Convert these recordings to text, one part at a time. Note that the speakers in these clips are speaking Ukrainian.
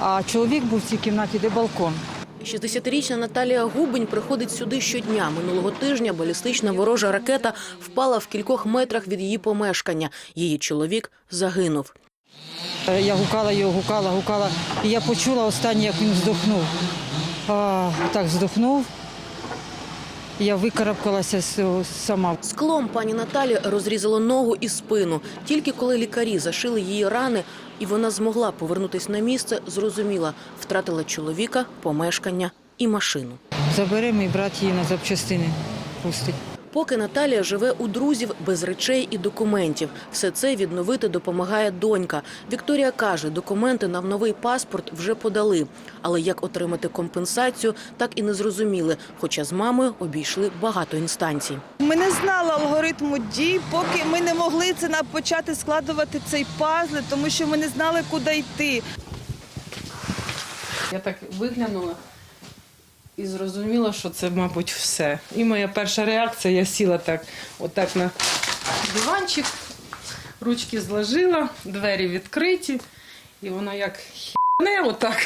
А чоловік був в цій кімнаті, де балкон. 60-річна Наталія Губень приходить сюди щодня. Минулого тижня балістична ворожа ракета впала в кількох метрах від її помешкання. Її чоловік загинув. Е, Я гукала його, гукала, гукала. І я почула останнє, як він здохнув. А, так здохнув. Я викарабкалася сама. Склом пані Наталі розрізало ногу і спину. Тільки коли лікарі зашили її рани, і вона змогла повернутись на місце, зрозуміла, втратила чоловіка, помешкання і машину. Забере мій брат її на запчастини. Пустить. Поки Наталія живе у друзів без речей і документів. Все це відновити допомагає донька. Вікторія каже, документи на новий паспорт вже подали. Але як отримати компенсацію, так і не зрозуміли. Хоча з мамою обійшли багато інстанцій. Ми не знали алгоритму дій, поки ми не могли це почати складувати цей пазл, тому що ми не знали, куди йти. Я так виглянула і зрозуміла, що це, мабуть, все. І моя перша реакція, я сіла так, отак на диванчик, ручки зложила, двері відкриті, і воно як хіне отак.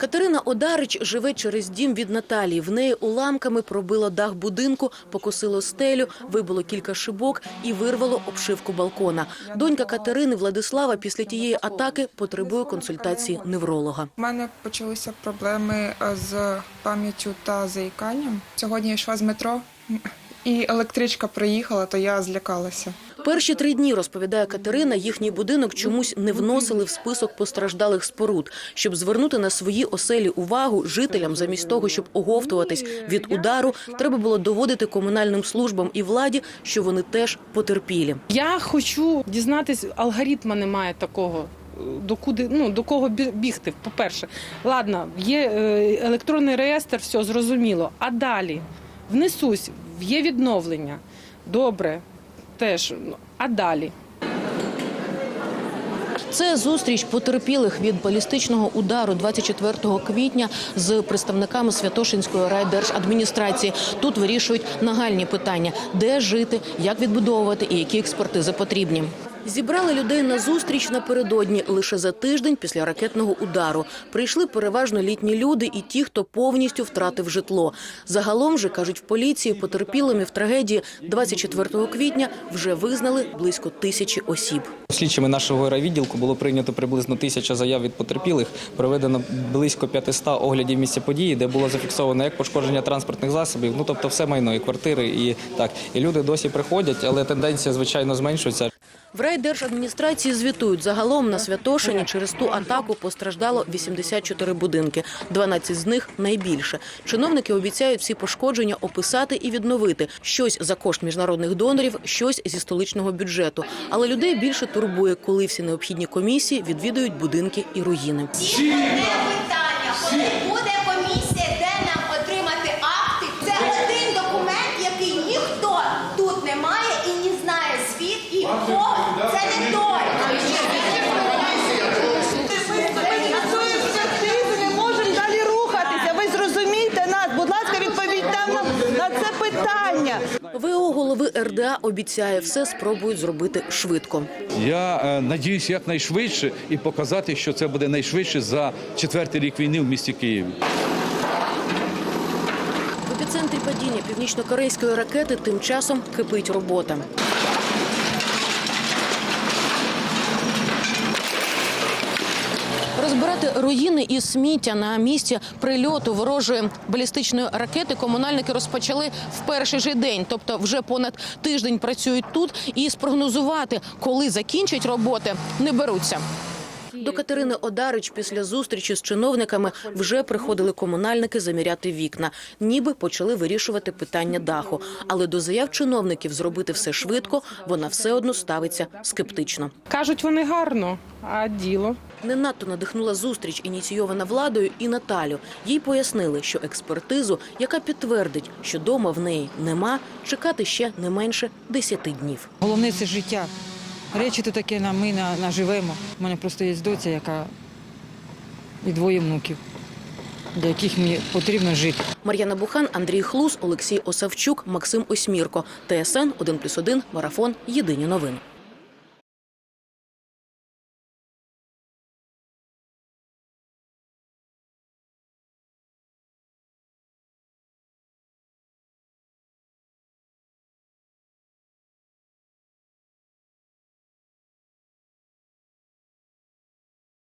Катерина Одарич живе через дім від Наталії. В неї уламками пробило дах будинку, покосило стелю, вибило кілька шибок і вирвало обшивку балкона. Донька Катерини Владислава після тієї атаки потребує консультації невролога. У мене почалися проблеми е, з пам'яттю та заїканням. Сьогодні я йшла з метро, і електричка приїхала, то я злякалася. Перші три дні, розповідає Катерина, їхній будинок чомусь не вносили в список постраждалих споруд. Щоб звернути на свої оселі увагу жителям, замість того, щоб оговтуватись від удару, треба було доводити комунальним службам і владі, що вони теж потерпілі. Я хочу дізнатись, алгоритма немає такого. До куди ну до кого бі- бігти? По-перше, ладно, є е, електронний реєстр, все зрозуміло. А далі внесусь, є відновлення. Добре, теж. ну, А далі? Це зустріч потерпілих від балістичного удару 24 квітня з представниками Святошинської райдержадміністрації. Тут вирішують нагальні питання: де жити, як відбудовувати і які експертизи потрібні. Зібрали людей на зустріч напередодні лише за тиждень після ракетного удару. Прийшли переважно літні люди і ті, хто повністю втратив житло. Загалом же кажуть в поліції, потерпілими в трагедії 24 квітня вже визнали близько тисячі осіб. Слідчими нашого райвідділку було прийнято приблизно тисяча заяв від потерпілих. Проведено близько 500 оглядів місця події, де було зафіксовано як пошкодження транспортних засобів, ну тобто все майно, і квартири, і так. І люди досі приходять, але тенденція звичайно зменшується. В райдержадміністрації звітують, загалом на Святошині через ту атаку постраждало 84 будинки, 12 з них найбільше. Чиновники обіцяють всі пошкодження описати і відновити. Щось за кошт міжнародних донорів, щось зі столичного бюджету. Але людей більше турбує, коли всі необхідні комісії відвідують будинки і руїни. Одне питання, коли буде комісія, де нам отримати акти, це один документ, який ніхто тут не має і не знає звідки і хто. Це не той. Ми не можемо далі рухатися. Ви зрозумійте нас. Будь ласка, відповідьте нам на це питання. ВО голови РДА обіцяє, все спробують зробити швидко. Я е, надіюсь якнайшвидше і показати, що це буде найшвидше за четвертий рік війни в місті Києві. В епіцентрі падіння північно-корейської ракети тим часом кипить робота. Розбирати руїни і сміття на місці прильоту ворожої балістичної ракети комунальники розпочали в перший же день, тобто вже понад тиждень працюють тут, і спрогнозувати, коли закінчать роботи, не беруться. До Катерини Одарич після зустрічі з чиновниками вже приходили комунальники заміряти вікна, ніби почали вирішувати питання даху. Але до заяв чиновників зробити все швидко вона все одно ставиться скептично. Кажуть, вони гарно, а діло. Не надто надихнула зустріч, ініційована владою, і Наталю. Їй пояснили, що експертизу, яка підтвердить, що дома в неї нема, чекати ще не менше 10 днів. Головне це життя. Речі то таке на- ми на- наживемо. У мене просто є доця, яка і двоє внуків, для яких мені потрібно жити. Мар'яна Бухан, Андрій Хлус, Олексій Осавчук, Максим Осьмірко. ТСН 1+,1, Марафон. Єдині новини.